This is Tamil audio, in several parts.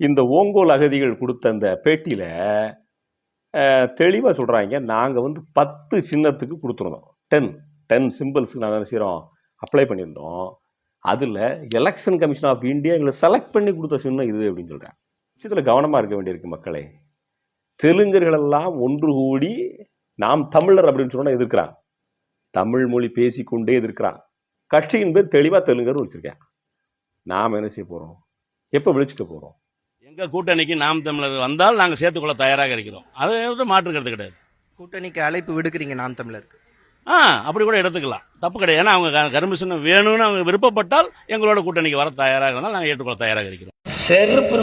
இந்த ஓங்கோல் அகதிகள் கொடுத்த அந்த பேட்டியில் தெளிவாக சொல்கிறாங்க நாங்கள் வந்து பத்து சின்னத்துக்கு கொடுத்துருந்தோம். டென் டென் சிம்பிள்ஸுக்கு நாங்கள் என்ன செய்கிறோம் அப்ளை பண்ணியிருந்தோம். அதில் எலெக்ஷன் கமிஷன் ஆஃப் இந்தியா எங்களை செலக்ட் பண்ணி கொடுத்த சின்னம் இது அப்படின்னு சொல்கிறேன் விஷயத்தில் கவனமாக இருக்க வேண்டியிருக்கு மக்களே. தெலுங்கர்களெல்லாம் ஒன்று கூடி நாம் தமிழர் அப்படின்னு சொன்னால் எதிர்க்கிறான் தமிழ் மொழி பேசிக்கொண்டே எதிர்க்கிறான் கட்சியின் பேர் தெளிவாக தெலுங்கர் வச்சுருக்கேன் நாம் என்ன செய்ய போகிறோம் எப்போ விழிச்சிட்டு போகிறோம் எங்க கூட்டணிக்கு நாம் தமிழர் வந்தால் நாங்க சேர்த்துக்கொள்ள தயாராக இருக்கிறோம். அது வந்து மாற்று கருத்து கிடையாது. கூட்டணிக்கு அழைப்பு விடுக்கிறீங்க நாம் தமிழருக்கு? ஆ அப்படி கூட எடுத்துக்கலாம். தப்பு கிடையாது. ஏன்னா அவங்க க- கரும்பு சின்னம் வேணும்னு அவங்க விருப்பப்பட்டால் எங்களோட கூட்டணிக்கு வர தயாராக இருந்தால் நாங்கள் ஏற்றுக்கொள்ள தயாராக இருக்கிறோம். செருப்பு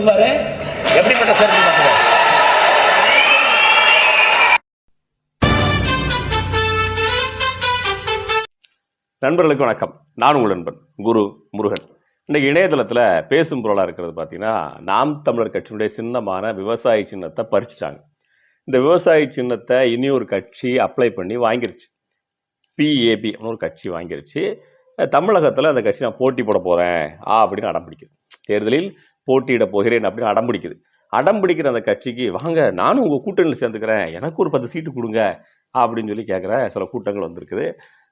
எப்படிப்பட்ட செருப்பு நண்பர்களுக்கு வணக்கம். நான் உங்கள் நண்பன் குரு இன்றைக்கி இணையதளத்தில் பேசும் பொருளாக இருக்கிறது பார்த்தீங்கன்னா நாம் தமிழர் கட்சியினுடைய சின்னமான விவசாய சின்னத்தை பறிச்சிட்டாங்க. இந்த விவசாய சின்னத்தை இனி ஒரு கட்சி அப்ளை பண்ணி வாங்கிருச்சு. பிஏபி ஒரு கட்சி வாங்கிருச்சு. தமிழகத்தில் அந்த கட்சி நான் போட்டி போட போகிறேன் ஆ அப்படின்னு அடம் பிடிக்குது. தேர்தலில் போட்டியிட போகிறேன் அப்படின்னு அடம் பிடிக்குது. அடம் பிடிக்கிற அந்த கட்சிக்கு வாங்க நானும் உங்கள் கூட்டணியில் சேர்ந்துக்கிறேன் எனக்கு ஒரு பத்து சீட்டு கொடுங்க அப்படின்னு சொல்லி கேட்குற சில கூட்டங்கள் வந்திருக்குது.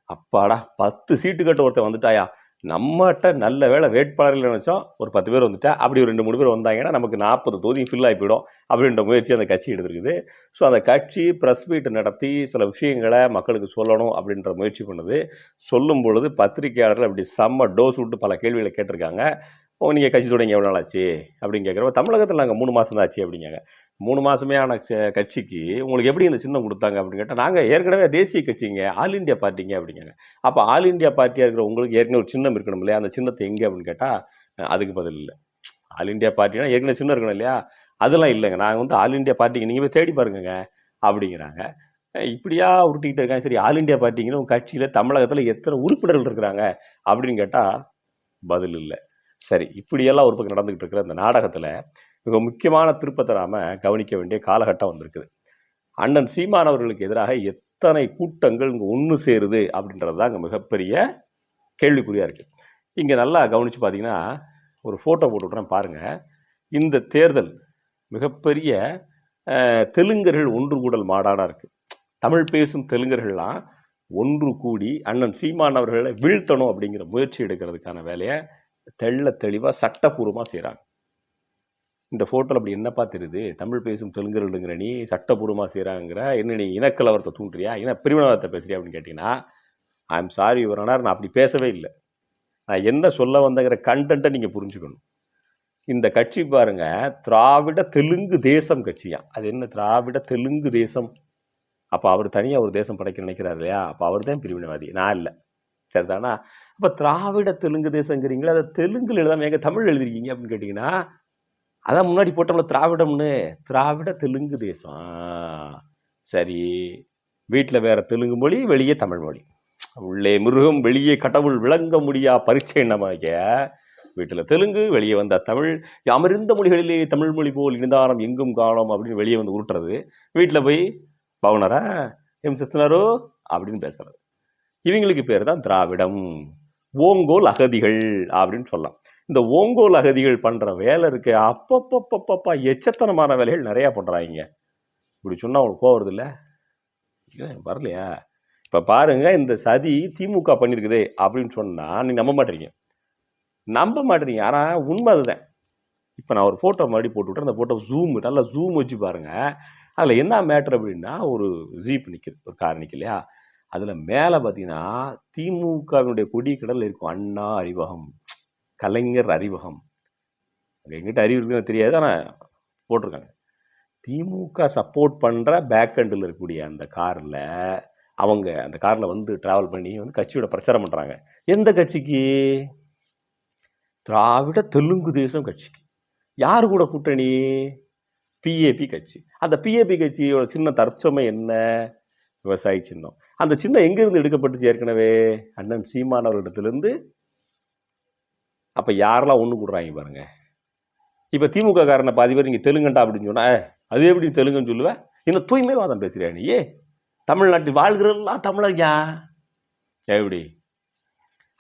அப்பாடா பத்து சீட்டு கட்ட ஒருத்தன் வந்துட்டாயா? நம்மகிட்ட நல்ல வேலை வேட்பாளர்கள் நினச்சோம் ஒரு பத்து பேர் வந்துட்டா அப்படி ஒரு ரெண்டு மூணு பேர் வந்தாங்கன்னா நமக்கு நாற்பது தொகுதியும் ஃபில் ஆகி போயிடும் அப்படின்ற முயற்சி அந்த கட்சி எடுத்திருக்குது. ஸோ அந்த கட்சி ப்ரெஸ் மீட் நடத்தி சில விஷயங்களை மக்களுக்கு சொல்லணும் அப்படின்ற முயற்சி பண்ணுது சொல்லும் பொழுது பத்திரிகையாளர்கள் அப்படி செம்ம டோஸ் விட்டு பல கேள்விகளை கேட்டிருக்காங்க. ஓ நீங்கள் கட்சி தொடங்கி எவ்வளோ நாள் ஆச்சு அப்படின்னு கேட்குறப்ப தமிழகத்தில் நாங்கள் மூணு மாதம் தான் ஆச்சு அப்படிங்காங்க. மூணு மாதமே ஆன கட்சிக்கு உங்களுக்கு எப்படி இந்த சின்னம் கொடுத்தாங்க அப்படின்னு கேட்டால் நாங்கள் ஏற்கனவே தேசிய கட்சிங்க ஆல் இந்தியா பார்ட்டிங்க அப்படிங்காங்க அப்போ ஆல் இந்தியா பார்ட்டியாக இருக்கிற உங்களுக்கு ஏற்கனவே ஒரு சின்னம் இருக்கணும் இல்லையா? அந்த சின்னத்தை எங்கே அப்படின்னு கேட்டால் அதுக்கு பதில் இல்லை. ஆல் இந்தியா பார்ட்டினா ஏற்கனவே சின்னம் இருக்கணும் இல்லையா? அதெல்லாம் இல்லைங்க. நாங்கள் வந்து ஆல் இந்தியா பார்ட்டிக்கு நீங்கள் போய் தேடி பாருங்கங்க அப்படிங்கிறாங்க. இப்படியா உருட்டிக்கிட்டு இருக்காங்க. சரி ஆல் இந்தியா பார்ட்டிங்கிற உங்கள் கட்சியில் தமிழகத்தில் எத்தனை உறுப்பினர்கள் இருக்கிறாங்க அப்படின்னு கேட்டால் பதில் இல்லை. சரி இப்படியெல்லாம் ஒரு பக்கம் நடந்துகிட்டு இருக்கிற அந்த நாடகத்தில் மிக முக்கியமான திருப்பத்தை நாம் கவனிக்க வேண்டிய காலகட்டம் வந்திருக்குது. அண்ணன் சீமான் அவர்களுக்கு எதிராக எத்தனை கூட்டங்கள் இங்கே ஒன்று சேருது அப்படின்றது தான் இங்கே மிகப்பெரிய கேள்விக்குறியாக இருக்குது இங்கே நல்லா கவனித்து பார்த்தீங்கன்னா ஒரு ஃபோட்டோ போட்டு விட்றேன் பாருங்கள் இந்த தேர்தல் மிகப்பெரிய தெலுங்கர்கள் ஒன்று கூடல் மாடாடாக இருக்குது தமிழ் பேசும் தெலுங்கர்கள்லாம் ஒன்று கூடி அண்ணன் சீமான் அவர்களை வீழ்த்தணும் அப்படிங்கிற முயற்சி எடுக்கிறதுக்கான வேலையை தெள்ள தெளிவாக சட்டப்பூர்வமாக செய்கிறாங்க இந்த ஃபோட்டோவில் அப்படி என்னப்பா தெரியுது? தமிழ் பேசும் தெலுங்கர்களுங்கிற நீ சட்டப்பூர்வமாக செய்கிறாங்கிற என்ன நீ இனக்கலவரத்தை தூண்டுறியா? இன பிரிவினவாதத்தை பேசுறியா அப்படின்னு கேட்டிங்கன்னா ஐ எம் சாரி யுவரனார் நான் அப்படி பேசவே இல்லை. நான் என்ன சொல்ல வந்தங்கிற கண்டென்ட்டை நீங்கள் புரிஞ்சுக்கணும். இந்த கட்சி பாருங்க திராவிட தெலுங்கு தேசம் கட்சியா? அது என்ன திராவிட தெலுங்கு தேசம்? அப்போ அவர் தனியாக ஒரு தேசம் படைக்க நினைக்கிறார் இல்லையா? அப்போ அவர் தான் பிரிவினவாதி. நான் இல்லை. சரிதானா? அப்போ திராவிட தெலுங்கு தேசங்கிறீங்களா அதை தெலுங்கில் எழுதாம எங்கே தமிழ் எழுதிருக்கீங்க அப்படின்னு கேட்டிங்கன்னா அதான் முன்னாடி போட்டோம்ல திராவிடம்னு. திராவிட தெலுங்கு தேசம். சரி. வீட்டில் வேற தெலுங்கு மொழி வெளியே தமிழ் மொழி. உள்ளே மிருகம் வெளியே கடவுள் விளங்க முடியா பரீட்சை என்னமாக வீட்டில் தெலுங்கு வெளியே வந்த தமிழ். அமர்ந்த மொழிகளிலே தமிழ் மொழி போல் இனிதானம் எங்கும் காணோம் அப்படின்னு வெளியே வந்து உருட்டுறது. வீட்டில் போய் பவுனரா எம் சிஸ்டனரோ அப்படின்னு பேசுறது. இவங்களுக்கு பேர் தான் திராவிடம். ஓங்கோல் அகதிகள் அப்படின்னு சொல்லலாம். இந்த ஓங்கோல் அகதிகள் பண்ற வேலை இருக்கு. அப்பப்பப்பப்பப்பா எச்சத்தனமான வேலைகள் நிறைய பண்றாங்க. இப்படி சொன்னா அவங்களுக்கு போகிறது இல்லை வரலையா? இப்ப பாருங்க இந்த சதி திமுக பண்ணியிருக்குதே அப்படின்னு சொன்னா நீங்கள் நம்ப மாட்டீங்க. நம்ப மாட்டீங்க. ஆனா உண்மை அதுதான். இப்ப நான் ஒரு போட்டோ மறுபடி போட்டு விட்றேன் அந்த போட்டோ ஜூம் நல்லா ஜூம் வச்சு பாருங்க. அதுல என்ன மேட்ரு அப்படின்னா ஒரு ஜீப் நிக்குது. ஒரு கார் நிக்கு இல்லையா? அதுல மேல பாத்தீங்கன்னா திமுகவினுடைய கொடி கடல் இருக்கும் அண்ணா அறிவகம். கலைஞர் அறிவகம் எங்கிட்ட அறிவு இருக்குன்னு தெரியாது ஆனால் போட்டிருக்காங்க. திமுக சப்போர்ட் பண்ணுற பேக் எண்டில் இருக்கக்கூடிய அந்த காரில் அவங்க அந்த காரில் வந்து ட்ராவல் பண்ணி வந்து கட்சியோட பிரச்சாரம் பண்ணுறாங்க எந்த கட்சிக்கு? திராவிட தெலுங்கு தேசம் கட்சிக்கு. யார் கூட கூட்டணி? பிஏபி கட்சி. அந்த பிஏபி கட்சியோட சின்ன தற்சமை என்ன? விவசாயி சின்னம். அந்த சின்னம் எங்கேருந்து எடுக்கப்பட்டுச்சு? ஏற்கனவே அண்ணன் சீமானவர்களிடத்துலேருந்து அப்போ யாரெல்லாம் ஒன்று கூடுறாங்க பாருங்க. இப்போ திமுக காரனை பாதி பேர் நீங்கள் தெலுங்கண்டா அப்படின்னு சொன்னா அது எப்படி தெலுங்குன்னு சொல்லுவேன் இந்த தூய்மைவாதம் பேசுறியா நீ? தமிழ்நாட்டில் வாழ்கிறதெல்லாம் தமிழய்யா எப்படி?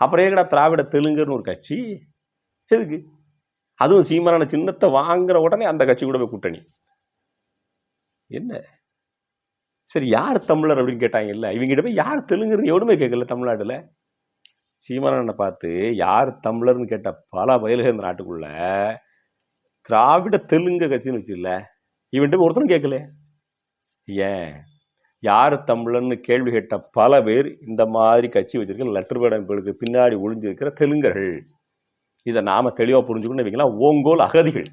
அப்புறம் ஏங்கடா திராவிட தெலுங்குன்னு ஒரு கட்சி? எதுக்கு? அதுவும் சீமானான சின்னத்தை வாங்குற உடனே அந்த கட்சி கூட போய் கூட்டணி. என்ன? சரி யார் தமிழர் அப்படின்னு கேட்டாங்கல்ல இவங்கிட்ட போய் யார் தெலுங்குன்னு எவனுமே கேட்கல தமிழ்நாட்டில். சீமானனை பார்த்து யார் தமிழர்னு கேட்ட பல வயல்கள் இந்த நாட்டுக்குள்ள திராவிட தெலுங்கு கட்சின்னு வச்சுல்ல இவன்ட்டு ஒருத்தரும் கேட்கல. ஏன்? யார் தமிழன்னு கேள்வி கேட்ட பல பேர் இந்த மாதிரி கட்சி வச்சிருக்க லெட்டர் பேட் அமைப்புகளுக்கு பின்னாடி ஒளிஞ்சிருக்கிற தெலுங்கர்கள். இதை நாம் தெளிவாக புரிஞ்சுக்கணும் வைக்கலாம் ஓங்கோல் அகதிகள்.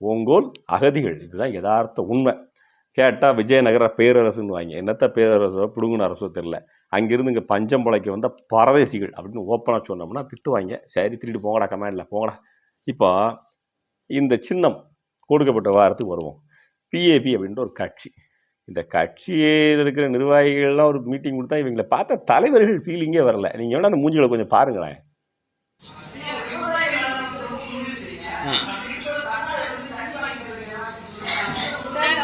ஓங்கோல் அகதிகள். இதுதான் யதார்த்த உண்மை. கேட்டால் விஜயநகர பேரரசுன்னு வாங்க என்னத்த பேரரசோ பிடுங்குன அரசோ தெரில அங்கேருந்து இங்கே பஞ்சம் பிழைக்க வந்த பரதேசிகள் அப்படின்னு ஓப்பனாக சொன்னோம்னா திட்டுவாங்க. சரி திருடி போங்கடா கமாண்டில் போங்கடா. இப்போ இந்த சின்னம் கொடுக்கப்பட்ட வாரத்துக்கு வருவோம். பிஏபி அப்படின்ற ஒரு கட்சி. இந்த கட்சியில் இருக்கிற நிர்வாகிகள்லாம் ஒரு மீட்டிங் கொடுத்தா இவங்களை பார்த்த தலைவர்கள் ஃபீலிங்கே வரல. நீங்கள் வேணால் அந்த மூஞ்சிகளை கொஞ்சம் பாருங்களேன் சார்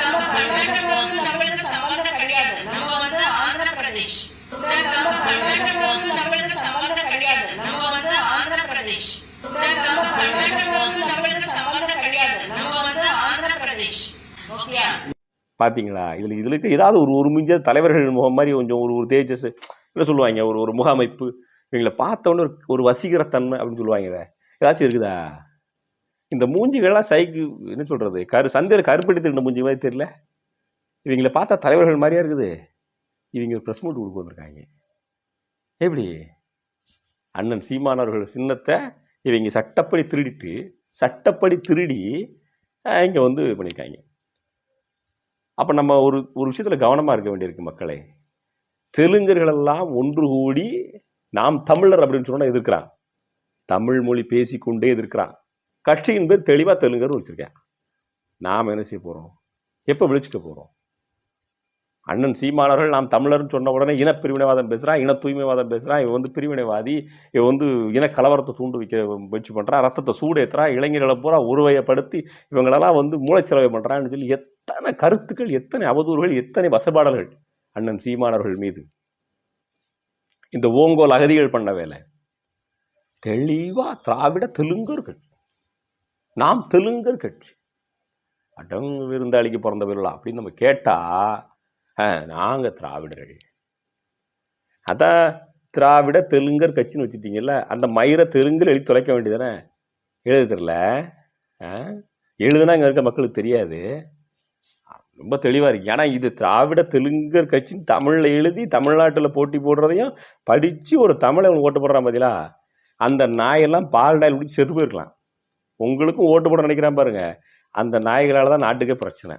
நம்ம கர்நாடகாவுக்கு நம்மளுக்கு சம்பந்தம் கிடையாது நம்ம வந்து ஆந்திர பிரதேஷ் சார் நம்ம கர்நாடகாவுக்கு நம்மளுக்கு சம்பந்தம் கிடையாது நம்ம வந்து ஆந்திர பிரதேஷ் சார் நம்ம கர்நாடகாவுக்கு நம்மளுக்கு சம்பந்தம் கிடையாது நம்ம வந்து ஆந்திர பிரதேஷ் பார்த்தீங்களா இதில் இதில் இருக்க ஏதாவது ஒரு ஒரு மிஞ்ச தலைவர்கள் முகம் மாதிரி கொஞ்சம் ஒரு ஒரு தேஜஸ் என்ன சொல்லுவாங்க? ஒரு ஒரு முகாமைப்பு. இவங்களை பார்த்தோன்னே ஒரு ஒரு வசீகரத்தன்மை அப்படின்னு சொல்லுவாங்க ஏதாச்சும் இருக்குதா? இந்த மூஞ்சிகள்லாம் சைக்கு என்ன சொல்றது? கரு சந்தையில் கருப்பெடுத்து மூஞ்சி மாதிரி தெரியல. இவங்களை பார்த்தா தலைவர்கள் மாதிரியா இருக்குது? இவங்க ப்ரெஸ் மீட் கொடுக்க வந்திருக்காங்க. எப்படி? அண்ணன் சீமானவர்கள் சின்னத்தை இவங்க சட்டப்படி திருடிட்டு சட்டப்படி திருடி இங்கே வந்து பண்ணியிருக்காங்க அப்போ நம்ம ஒரு ஒரு விஷயத்தில் கவனமாக இருக்க வேண்டியிருக்கு மக்களே. தெலுங்கர்களெல்லாம் ஒன்று கூடி நாம் தமிழர் அப்படின்னு சொன்னால் எதிர்க்கிறான். தமிழ் மொழி பேசிக்கொண்டே எதிர்க்கிறான். கட்சியின் பேர் தெளிவாக தெலுங்கர் வச்சுருக்கேன். நாம் என்ன செய்ய போகிறோம் எப்போ விழிச்சுக்க போகிறோம் அண்ணன் சீமானவர்கள் நாம் தமிழர்னு சொன்ன உடனே இன பிரிவினைவாதம் பேசுகிறான் இன தூய்மைவாதம் பேசுகிறான் இவன் வந்து பிரிவினைவாதி இவன் வந்து இன கலவரத்தை தூண்டு வைக்க முயற்சி பண்ணுறான் ரத்தத்தை சூடேற்றுறான் இளைஞர்களை பூரா உருவையப்படுத்தி இவங்களெல்லாம் வந்து மூளைச்சலவை பண்ணுறான்னு சொல்லி எத்தனை கருத்துக்கள் எத்தனை அவதூறுகள் எத்தனை வசபாடல்கள் அண்ணன் சீமானவர்கள் மீது. இந்த ஓங்கோல் அகதிகள் பண்ண வேலை. தெளிவா திராவிட தெலுங்கர்கள். நாம் தெலுங்கர் கட்சி. அடங்கு விருந்தாளிக்கு பிறந்த விருளா அப்படின்னு நம்ம கேட்டால் நாங்கள் திராவிடர்கள். அதான் திராவிட தெலுங்கர் கட்சின்னு வச்சுட்டீங்கல்ல அந்த மயிரை தெலுங்கில் எழுதி தொலைக்க வேண்டியதானே எழுத தெரில எழுதுனா இங்கே இருக்க மக்களுக்கு தெரியாது. ரொம்ப தெளிவாக இருக்கு. ஏன்னா இது திராவிட தெலுங்கர் கட்சின்னு தமிழில் எழுதி தமிழ்நாட்டில் போட்டி போடுறதையும் படித்து ஒரு தமிழை ஓட்டு போடுறான் பார்த்தீங்களா அந்த நாயெல்லாம் பால் நாயில் முடிச்சு செத்து போயிருக்கலாம். உங்களுக்கும் ஓட்டு போட நினைக்கிறான் பாருங்கள் அந்த நாய்களால் தான் நாட்டுக்கே பிரச்சனை.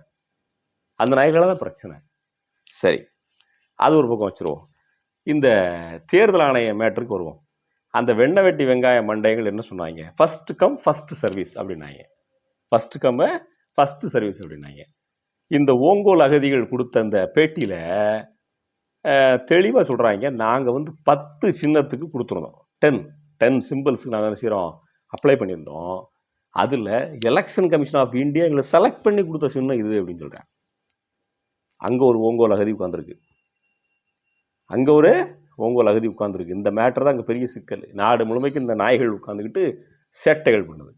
அந்த நாய்களால் தான் பிரச்சனை. சரி. அது ஒரு பக்கம் வச்சுருவோம். இந்த தேர்தல் ஆணைய மேட்டருக்கு வருவோம். அந்த வெண்ணை வெட்டி வெங்காய மண்டைகள் என்ன சொன்னாங்க? ஃபஸ்ட்டு கம் ஃபஸ்ட்டு சர்வீஸ் அப்படின்னாங்க. ஃபஸ்ட்டு கம்மை ஃபஸ்ட்டு சர்வீஸ் அப்படின்னாங்க. இந்த ஓங்கோல் அகதிகள் கொடுத்த அந்த பேட்டியில் தெளிவாக சொல்கிறாங்க நாங்கள் வந்து பத்து சின்னத்துக்கு கொடுத்துருந்தோம். டென் டென் சிம்பிள்ஸுக்கு நாங்கள் என்ன செய்கிறோம் அப்ளை பண்ணியிருந்தோம். அதில் எலெக்ஷன் கமிஷன் ஆஃப் இந்தியா எங்களை செலக்ட் பண்ணி கொடுத்த சின்னம் இது அப்படின்னு சொல்கிறேன் அங்கே ஒரு ஓங்கோல் அகதி உட்காந்துருக்கு அங்கே ஒரு ஓங்கோல் அகதி உட்காந்துருக்கு இந்த மேட்டர் தான் அங்கே பெரிய சிக்கல். நாடு முழுமைக்கு இந்த நாய்கள் உட்காந்துக்கிட்டு சேட்டைகள் பண்ணுது.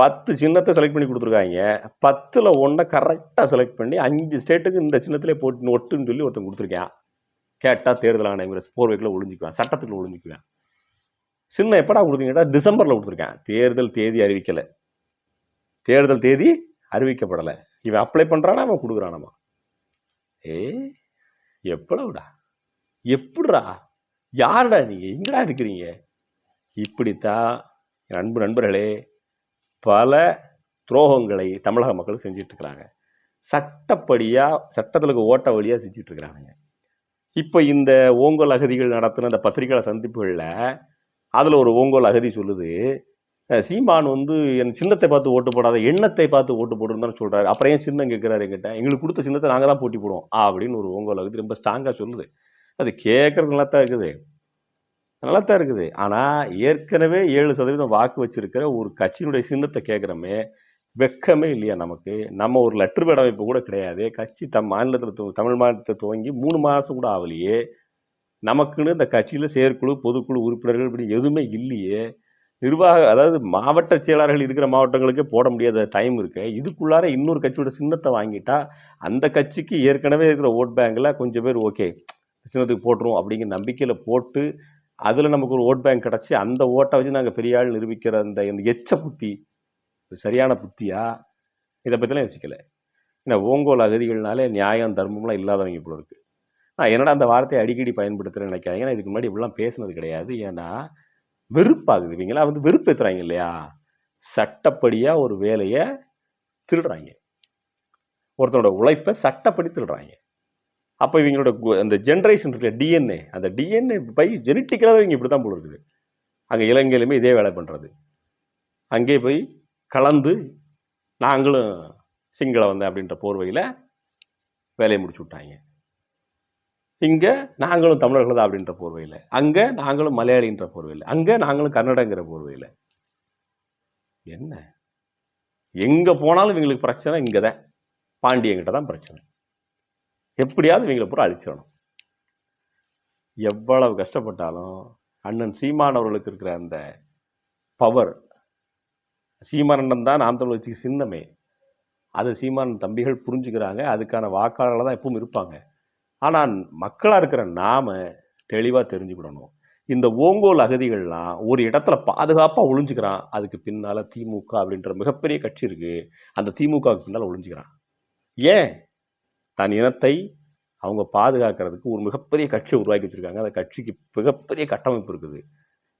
பத்து சின்னத்தை செலக்ட் பண்ணி கொடுத்துருக்காங்க. பத்தில் ஒன்றை கரெக்டாக செலக்ட் பண்ணி அஞ்சு ஸ்டேட்டுக்கு இந்த சின்னத்திலே போட்டு ஒட்டுன்னு சொல்லி ஒருத்தன் கொடுத்துருக்கேன். கேட்டால் தேர்தல் ஆணையம் போர்வைக்குள்ள ஒழிஞ்சிக்குவேன் சட்டத்துக்குள்ள ஒழிஞ்சிக்குவேன் சின்ன எப்படா கொடுத்தீங்கன்னா டிசம்பரில் கொடுத்துருக்கேன். தேர்தல் தேதி அறிவிக்கலை. தேர்தல் தேதி அறிவிக்கப்படலை. இவன் அப்ளை பண்ணுறானா அவன் கொடுக்குறானாமா? ஏ எவ்வளவுடா? எப்படிடா? யாருடா நீங்கள் எங்கடா இருக்கிறீங்க? இப்படித்தான் அன்பு நண்பர்களே பல துரோகங்களை தமிழக மக்கள் செஞ்சிட்டு இருக்கிறாங்க சட்டப்படியா சட்டத்தில் ஓட்ட வழியாக செஞ்சுட்டு இருக்கிறாங்க இப்போ இந்த ஓங்கோல் அகதிகள் நடத்தின இந்த பத்திரிகை சந்திப்புகளில் அதில் ஒரு ஓங்கோல் அகதி சொல்லுது சீமான் வந்து என் சின்னத்தை பார்த்து ஓட்டு போடாத எண்ணத்தை பார்த்து ஓட்டு போடுன்னு சொல்கிறாரு அப்புறம் ஏன் சின்னம் கேட்குறாரு என்கிட்ட? எங்களுக்கு கொடுத்த சின்னத்தை நாங்கள் தான் போட்டி போடுவோம். ஆ அப்படின்னு ஒரு ஓங்கோல் அகதி ரொம்ப ஸ்ட்ராங்காக சொல்லுது. அது கேட்குறது நல்லா தான் இருக்குது. நல்லா தான் இருக்குது. ஆனால் ஏற்கனவே ஏழு சதவீதம் வாக்கு வச்சிருக்கிற ஒரு கட்சியினுடைய சின்னத்தை கேட்குறமே வெக்கமே இல்லையா நமக்கு? நம்ம ஒரு லெட்டர் பேட் அமைப்பு கூட கிடையாது. கட்சி தம் மாநிலத்தில் தமிழ் மாநிலத்தை துவங்கி மூணு மாதம் கூட ஆகலையே. நமக்குன்னு இந்த கட்சியில் செயற்குழு பொதுக்குழு உறுப்பினர்கள் இப்படி எதுவுமே இல்லையே. நிர்வாக அதாவது மாவட்ட செயலாளர்கள் இருக்கிற மாவட்டங்களுக்கே போட முடியாத டைம் இருக்கு. இதுக்குள்ளார இன்னொரு கட்சியோட சின்னத்தை வாங்கிட்டா அந்த கட்சிக்கு ஏற்கனவே இருக்கிற ஓட் பேங்கில் கொஞ்சம் பேர் ஓகே சின்னத்துக்கு போட்டுரும் அப்படிங்கிற நம்பிக்கையில் போட்டு அதில் நமக்கு ஒரு ஓட் பேங்க் கிடச்சி அந்த ஓட்டை வச்சு நாங்கள் பெரிய ஆள் நிரூபிக்கிற அந்த இந்த எச்ச புத்தி சரியான புத்தியா இதை பற்றிலாம் யோசிக்கல. ஏன்னா ஓங்கோல் அகதிகள்னாலே நியாயம் தர்மம்லாம் இல்லாதவங்க போல இருக்குது நான் என்னடா அந்த வார்த்தையை அடிக்கடி பயன்படுத்துகிறேன்னு நினைக்காதீங்க. நான் இதுக்கு முன்னாடி இப்படிலாம் பேசுனது கிடையாது. ஏன்னா வெறுப்பாகுது இவங்களாம் வந்து வெறுப்பேற்றுறாங்க இல்லையா? சட்டப்படியாக ஒரு வேலையை திருடுறாங்க. ஒருத்தனோட உழைப்பை சட்டப்படி திருடுறாங்க. அப்போ இவங்களோட அந்த ஜென்ரேஷன் இருக்கிற டிஎன்ஏ அந்த டிஎன்ஏ பை ஜெனட்டிக்கலாக இவங்க இப்படி தான் போல இருக்குது. அங்கே இலங்கையிலுமே இதே வேலை பண்ணுறது அங்கே போய் கலந்து நாங்களும் சிங்கள வந்தேன் அப்படின்ற போர்வையில் வேலையை முடிச்சு விட்டாங்க. இங்கே நாங்களும் தமிழர்கள் தான் அப்படின்ற போர்வையில். அங்கே நாங்களும் மலையாளின்ற போர்வையில். அங்கே நாங்களும் கன்னடங்கிற போர்வையில். என்ன? எங்கே போனாலும் இவங்களுக்கு பிரச்சனை இங்கே தான் பாண்டியங்கிட்ட தான் பிரச்சனை. எப்படியாவது இவங்களை பூரா அழிச்சிடணும். எவ்வளவு கஷ்டப்பட்டாலும் அண்ணன் சீமான் அவர்களுக்கு இருக்கிற அந்த பவர் சீமானண்ணன் தான் நாம் தமிழ் வச்சுக்கு சின்னமே. அதை சீமான் தம்பிகள் புரிஞ்சுக்கிறாங்க. அதுக்கான வாக்காளர்கள் தான் எப்பவும் இருப்பாங்க. ஆனால் மக்களாக இருக்கிற நாம தெளிவாக தெரிஞ்சுக்கிடணும். இந்த ஓங்கோல் அகதிகள்லாம் ஒரு இடத்துல பாதுகாப்பாக ஒழிஞ்சுக்கிறான் அதுக்கு பின்னால் திமுக அப்படின்ற மிகப்பெரிய கட்சி இருக்குது அந்த திமுகவுக்கு பின்னால் ஒழிஞ்சுக்கிறான் ஏன்? தன் இனத்தை அவங்க பாதுகாக்கிறதுக்கு ஒரு மிகப்பெரிய கட்சியை உருவாக்கி வச்சிருக்காங்க. அந்த கட்சிக்கு மிகப்பெரிய கட்டமைப்பு இருக்குது.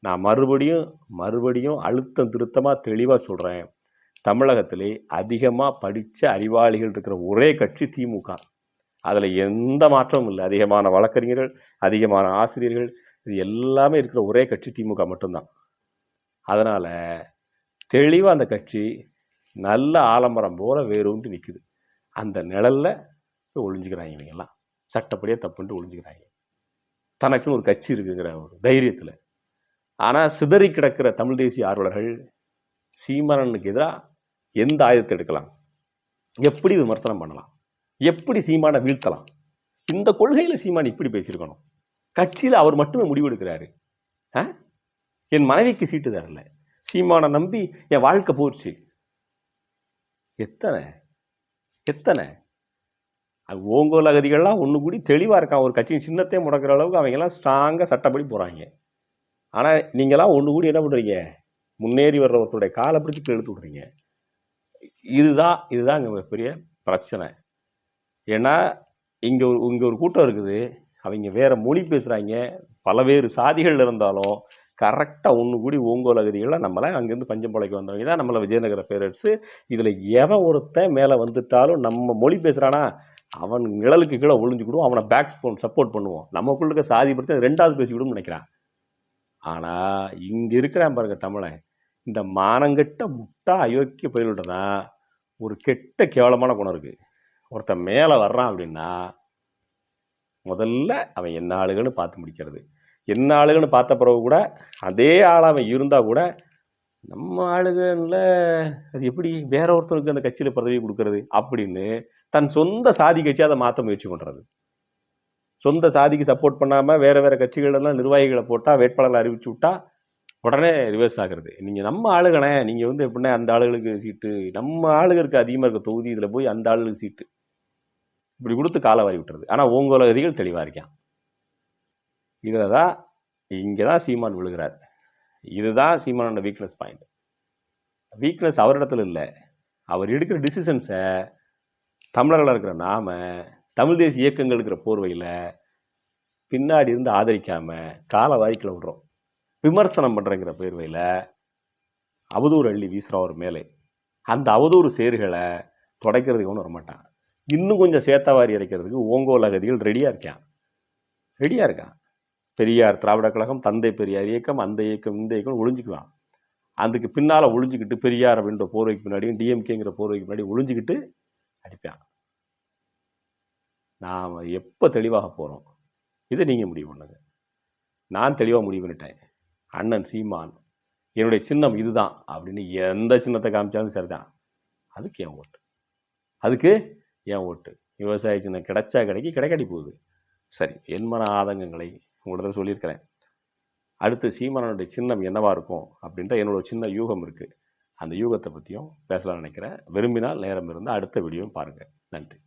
நான் மறுபடியும் மறுபடியும் அழுத்தம் திருத்தமாக தெளிவாக சொல்கிறேன் தமிழகத்திலே அதிகமாக படித்த அறிவாளிகள் இருக்கிற ஒரே கட்சி திமுக. அதில் எந்த மாற்றமும் இல்லை. அதிகமான வழக்கறிஞர்கள் அதிகமான ஆசிரியர்கள் இது எல்லாமே இருக்கிற ஒரே கட்சி திமுக மட்டும்தான். அதனால் தெளிவாக அந்த கட்சி நல்ல ஆலம்பரம் போல வேறுன்ட்டு நிற்குது அந்த நிழலில் ஒழிஞ்சுக்கிறாங்க இவங்கெல்லாம் சட்டப்படியே தப்புன்ட்டு ஒழிஞ்சுக்கிறாங்க தனக்குன்னு ஒரு கட்சி இருக்குங்கிற ஒரு தைரியத்தில். ஆனால் சிதறி கிடக்கிற தமிழ் தேசிய ஆர்வலர்கள் சீமானனுக்கு எதிராக எந்த ஆயுதத்தை எடுக்கலாம்? எப்படி விமர்சனம் பண்ணலாம்? எப்படி சீமானை வீழ்த்தலாம்? இந்த கொள்கையில் சீமான் இப்படி பேசியிருக்கணும். கட்சியில் அவர் மட்டுமே முடிவெடுக்கிறாரு. ஆ? என் மனைவிக்கு சீட்டு தரல. சீமானை நம்பி என் வாழ்க்கை போச்சு. எத்தனை? எத்தனை? அது ஓங்கோல் அகதிகள்லாம் ஒன்று கூடி தெளிவாக இருக்கான் ஒரு கட்சியின் சின்னத்தையே முடக்கிற அளவுக்கு அவங்கெல்லாம் ஸ்ட்ராங்காக சட்டப்படி போகிறாங்க ஆனால் நீங்களாம் ஒன்று கூடி என்ன பண்ணுறீங்க முன்னேறி வர்ற ஒருத்தருடைய காலை பிடிச்சி இழுத்து விட்றீங்க. இதுதான் இதுதான் இங்கே பெரிய பிரச்சனை. ஏன்னா இங்கே ஒரு இங்கே ஒரு கூட்டம் இருக்குது. அவங்க வேறு மொழி பேசுகிறாங்க பலவேறு சாதிகள் இருந்தாலும் கரெக்டாக ஒன்று கூடி ஓங்கோல் அகதிகளாக நம்மளை அங்கேருந்து பஞ்சம் வந்தவங்க தான். நம்மளை விஜயநகர பேரட்ஸு இதில் எவன் ஒருத்தன் மேலே வந்துட்டாலும் நம்ம மொழி பேசுகிறானா அவன் நிழலுக்கு கீழே ஒழிஞ்சுக்கிடுவோம் அவனை பேக் ஸ்போன் சப்போர்ட் பண்ணுவோம். நமக்குள்ள இருக்க சாதி பிரச்சனை ரெண்டாவது பேசிக்கிடும்னு நினைக்கிறான். ஆனால் இங்கே இருக்கிறான் பாருங்க தமிழன். இந்த மானங்கெட்ட முட்டா அயோக்கிய பயிலுட்டு தான் ஒரு கெட்ட கேவலமான குணம் இருக்குது ஒருத்தன் மேலே வர்றான் அப்படின்னா முதல்ல அவன் என்ன ஆளுகன்னு பார்த்து முடிக்கிறது. என்ன ஆளுகன்னு பார்த்த பிறகு கூட அதே ஆள் அவன் இருந்தால் கூட நம்ம ஆளுகளில் அது எப்படி வேற ஒருத்தருக்கு அந்த கட்சியில் பதவி கொடுக்கறது அப்படின்னு தன் சொந்த சாதி கட்சி அதை மாற்ற முயற்சி பண்ணுறது சொந்த சாதிக்கு சப்போர்ட் பண்ணாமல் வேறு வேறு கட்சிகளெல்லாம் நிர்வாகிகளை போட்டால் வேட்பாளர்களை அறிவிச்சு விட்டா உடனே ரிவர்ஸ் ஆகுறது. நீங்கள் நம்ம ஆளுகனே நீங்கள் வந்து எப்படின்னா அந்த ஆளுகளுக்கு சீட்டு நம்ம ஆளுகளுக்கு அதிகமாக இருக்க தொகுதி இதில் போய் அந்த ஆளுகளுக்கு சீட்டு. இப்படி கொடுத்து காலை வாரி விட்டுறது ஆனால் ஓங்கோலகதிகள் தெளிவாக இருக்கான் இதில் தான் இங்கே தான் சீமான் விழுகிறார். இதுதான் சீமானோட வீக்னஸ் பாயிண்ட் வீக்னஸ் அவரிடத்துல இல்லை. அவர் எடுக்கிற டிசிஷன்ஸை தமிழர்களாக இருக்கிற நாம தமிழ் தேசிய இயக்கங்கள் இருக்கிற போர்வையில் பின்னாடி இருந்து ஆதரிக்காமல் காலை வாரிக்கில் விடுறோம். விமர்சனம் பண்ணுறங்கிற பேர்வையில் அவதூறு அள்ளி வீசுகிறோம் அவர் மேலே. அந்த அவதூறு சேறுகளை தொடக்கிறதுக்கு ஒன்றும் வரமாட்டான். இன்னும் கொஞ்சம் சேத்தவாரி இறைக்கிறதுக்கு ஓங்கோல் அகதிகள் ரெடியாக இருக்கான் ரெடியாக இருக்கான் பெரியார் திராவிட கழகம் தந்தை பெரியார் இயக்கம் அந்த இயக்கம் இந்த இயக்கம் ஒளிஞ்சுக்குவான் அதுக்கு பின்னால் ஒழிஞ்சிக்கிட்டு பெரியார் அப்படின்ற போர்வைக்கு பின்னாடியும் டிஎம்கேங்கிற போர்வைக்கு பின்னாடி ஒழிஞ்சிக்கிட்டு அடிப்பான் நாம் எப்போ தெளிவாக போகிறோம் இதை நீங்கள் முடிவு பண்ணுங்க. நான் தெளிவாக முடிவு பண்ணிட்டேன். அண்ணன் சீமான் என்னுடைய சின்னம் இதுதான் அப்படின்னு எந்த சின்னத்தை காமிச்சாலும் சரிதான். அதுக்கு என் ஓட்டு. அதுக்கு ஏன் ஓட்டு. விவசாய சின்ன கிடைச்சா கிடைக்கி கிடைக்காடி போகுது. சரி எண்மன ஆதங்கங்களை உங்கள்கிட்ட சொல்லியிருக்கிறேன். அடுத்து சீமானனுடைய சின்னம் என்னவாக இருக்கும் அப்படின்ற என்னோட சின்ன யூகம் இருக்குது அந்த யூகத்தை பற்றியும் பேசலாம்னு நினைக்கிறேன். விரும்பினால் நேரம் இருந்தால் அடுத்த வீடியோவும் பாருங்கள் நன்றி.